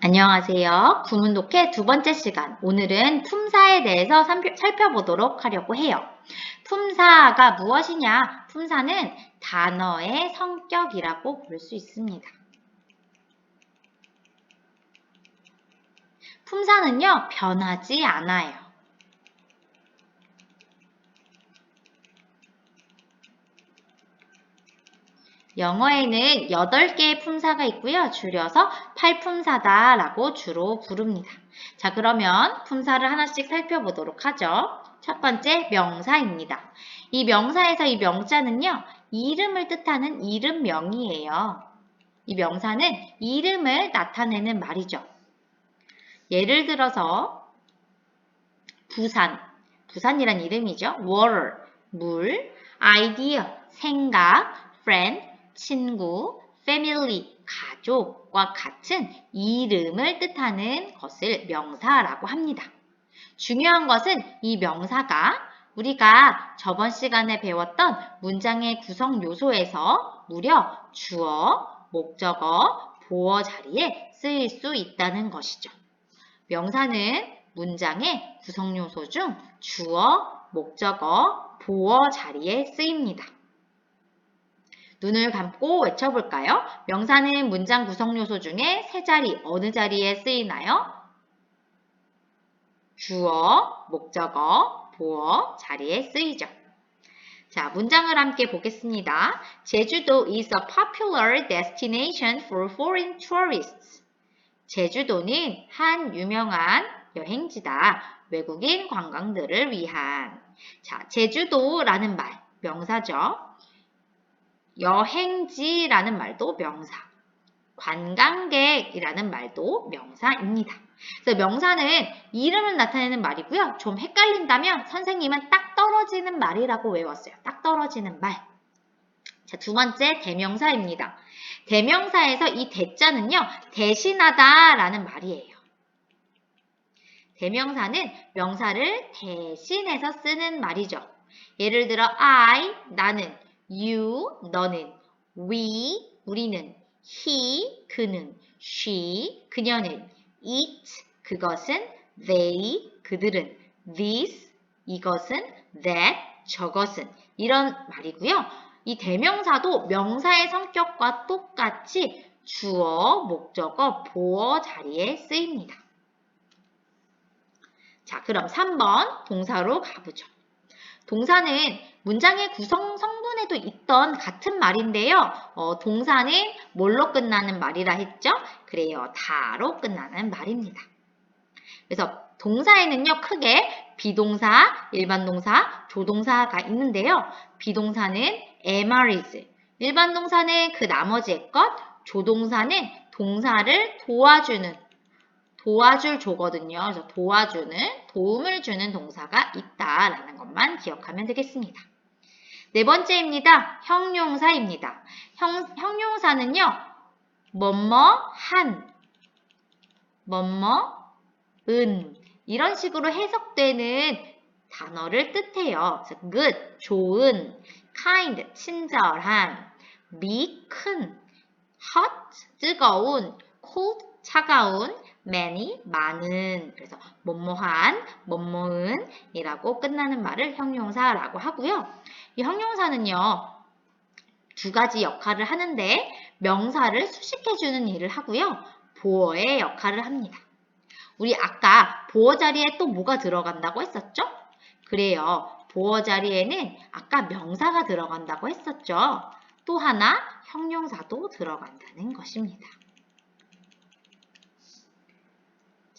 안녕하세요. 구문독해 두 번째 시간. 오늘은 품사에 대해서 살펴- 살펴보도록 하려고 해요. 품사가 무엇이냐? 품사는 단어의 성격이라고 볼 수 있습니다. 품사는요, 변하지 않아요. 영어에는 8개의 품사가 있고요. 줄여서 팔품사다 라고 주로 부릅니다. 자, 그러면 품사를 하나씩 살펴보도록 하죠. 첫 번째, 명사입니다. 이 명사에서 이 명자는요, 이름을 뜻하는 이름명이에요. 이 명사는 이름을 나타내는 말이죠. 예를 들어서, 부산, 부산이란 이름이죠. water, 물, idea, 생각, friend, 친구, family, 가족과 같은 이름을 뜻하는 것을 명사라고 합니다. 중요한 것은 이 명사가 우리가 저번 시간에 배웠던 문장의 구성 요소에서 무려 주어, 목적어, 보어 자리에 쓰일 수 있다는 것이죠. 명사는 문장의 구성 요소 중 주어, 목적어, 보어 자리에 쓰입니다. 눈을 감고 외쳐볼까요? 명사는 문장 구성 요소 중에 세 자리, 어느 자리에 쓰이나요? 주어, 목적어, 보어 자리에 쓰이죠. 자, 문장을 함께 보겠습니다. 제주도 is a popular destination for foreign tourists. 제주도는 한 유명한 여행지다. 외국인 관광들을 위한. 자, 제주도라는 말, 명사죠. 여행지라는 말도 명사, 관광객이라는 말도 명사입니다. 그래서 명사는 이름을 나타내는 말이고요. 좀 헷갈린다면 선생님은 딱 떨어지는 말이라고 외웠어요. 딱 떨어지는 말. 자, 두 번째 대명사입니다. 대명사에서 이 대자는요, 대신하다 라는 말이에요. 대명사는 명사를 대신해서 쓰는 말이죠. 예를 들어 I, 나는, you, 너는, we, 우리는, he, 그는, she, 그녀는, it, 그것은, they, 그들은, this, 이것은, that, 저것은 이런 말이고요. 이 대명사도 명사의 성격과 똑같이 주어, 목적어, 보어 자리에 쓰입니다. 자, 그럼 3번 동사로 가보죠. 동사는 문장의 구성 성분에도 있던 같은 말인데요. 어, 동사는 뭘로 끝나는 말이라 했죠? 그래요. 다로 끝나는 말입니다. 그래서 동사에는요, 크게 비동사, 일반 동사, 조동사가 있는데요. 비동사는 am, is, 일반 동사는 그 나머지의 것, 조동사는 동사를 도와주는, 도와줄 조거든요. 그래서 도와주는, 도움을 주는 동사가 있다라는 것만 기억하면 되겠습니다. 네 번째입니다. 형용사입니다. 형, 형용사는요, 뭐뭐 한, 뭐뭐 은 이런 식으로 해석되는 단어를 뜻해요. good, 좋은, kind, 친절한, big, 큰, hot, 뜨거운, cold, 차가운, many, 많은. 그래서 뭐뭐한, 뭐뭐은 이라고 끝나는 말을 형용사라고 하고요. 이 형용사는요. 두 가지 역할을 하는데 명사를 수식해 주는 일을 하고요. 보어의 역할을 합니다. 우리 아까 보어 자리에 또 뭐가 들어간다고 했었죠? 그래요. 보어 자리에는 아까 명사가 들어간다고 했었죠. 또 하나 형용사도 들어간다는 것입니다.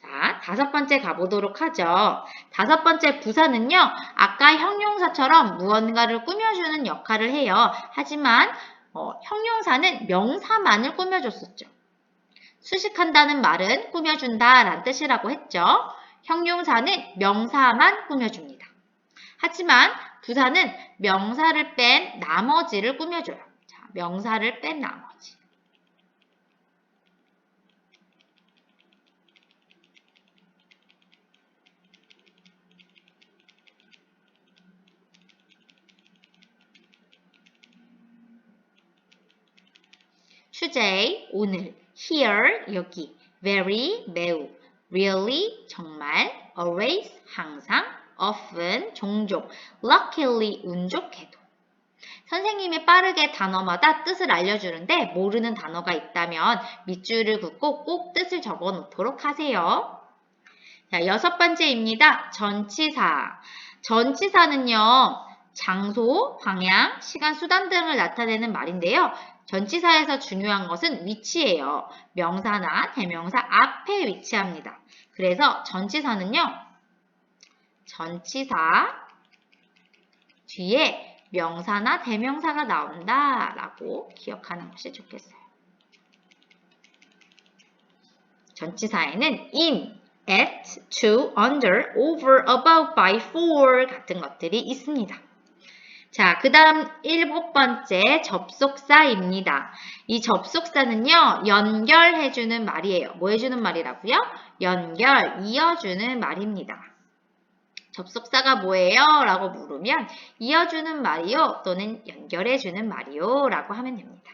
자, 다섯 번째 가보도록 하죠. 다섯 번째 부사는요, 아까 형용사처럼 무언가를 꾸며주는 역할을 해요. 하지만 어, 형용사는 명사만을 꾸며줬었죠. 수식한다는 말은 꾸며준다 라는 뜻이라고 했죠. 형용사는 명사만 꾸며줍니다. 하지만 부사는 명사를 뺀 나머지를 꾸며줘요. 자, 명사를 뺀 나머지. Today, 오늘, here, 여기, very, 매우, really, 정말, always, 항상, often, 종종, luckily, 운 좋게도. 선생님이 빠르게 단어마다 뜻을 알려주는데 모르는 단어가 있다면 밑줄을 긋고 꼭 뜻을 적어 놓도록 하세요. 자, 여섯 번째입니다. 전치사. 전치사는요, 장소, 방향, 시간, 수단 등을 나타내는 말인데요. 전치사에서 중요한 것은 위치예요. 명사나 대명사 앞에 위치합니다. 그래서 전치사는요, 전치사 뒤에 명사나 대명사가 나온다 라고 기억하는 것이 좋겠어요. 전치사에는 in, at, to, under, over, about, by, for 같은 것들이 있습니다. 자, 그 다음 일곱 번째 접속사입니다. 이 접속사는요, 연결해주는 말이에요. 뭐 해주는 말이라고요? 연결, 이어주는 말입니다. 접속사가 뭐예요? 라고 물으면 이어주는 말이요 또는 연결해주는 말이요 라고 하면 됩니다.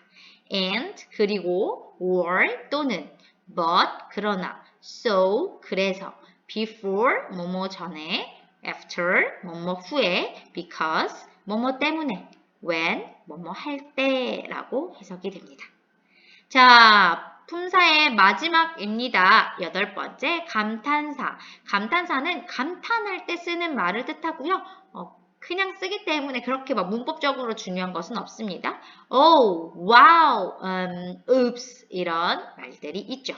and 그리고 or 또는 but 그러나 so 그래서 before 뭐뭐 전에 after 뭐뭐 후에 because 뭐뭐 때문에 when 뭐뭐 할 때라고 해석이 됩니다. 자, 품사의 마지막입니다. 여덟 번째, 감탄사. 감탄사는 감탄할 때 쓰는 말을 뜻하고요. 어, 그냥 쓰기 때문에 그렇게 막 문법적으로 중요한 것은 없습니다. Oh, wow, um, oops 이런 말들이 있죠.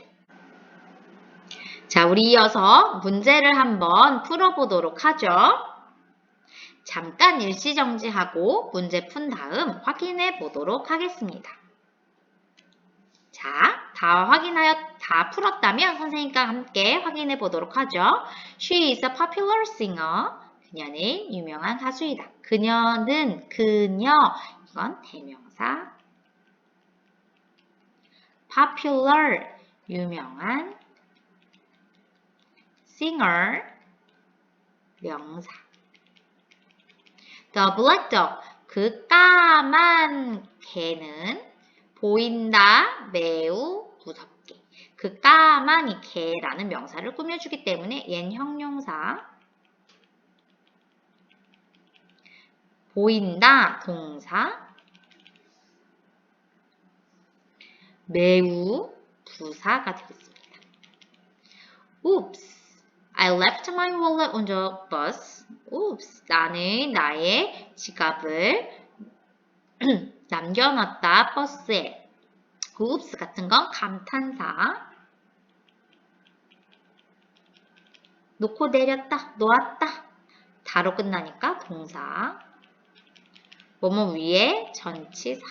자, 우리 이어서 문제를 한번 풀어보도록 하죠. 잠깐 일시정지하고 문제 푼 다음 확인해 보도록 하겠습니다. 자, 다 확인하여 다 풀었다면 선생님과 함께 확인해 보도록 하죠. She is a popular singer. 그녀는 유명한 가수이다. 그녀는 그녀 이건 대명사. popular 유명한 singer 명사. The black dog 그 까만 개는 보인다, 매우 무섭게. 그 까만 이 개라는 명사를 꾸며주기 때문에 얜 형용사. 보인다, 동사. 매우 부사가 되겠습니다. Oops. I left my wallet on the bus. Oops. 나는 나의 지갑을 남겨놨다 버스에 oops 같은 건 감탄사 놓고 내렸다 놓았다 다로 끝나니까 동사 뭐뭐 위에 전치사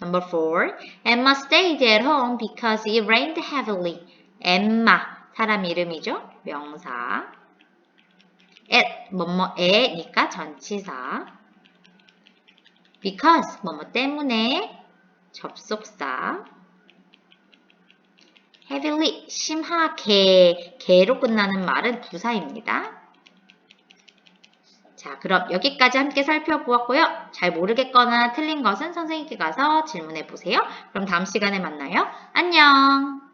Number four, Emma stayed at home because it rained heavily. Emma, 사람 이름이죠? 명사. at, 뭐뭐에니까 전치사. because 뭐뭐 때문에 접속사 heavily 심하게 개로 끝나는 말은 부사입니다. 자, 그럼 여기까지 함께 살펴보았고요. 잘 모르겠거나 틀린 것은 선생님께 가서 질문해 보세요. 그럼 다음 시간에 만나요. 안녕!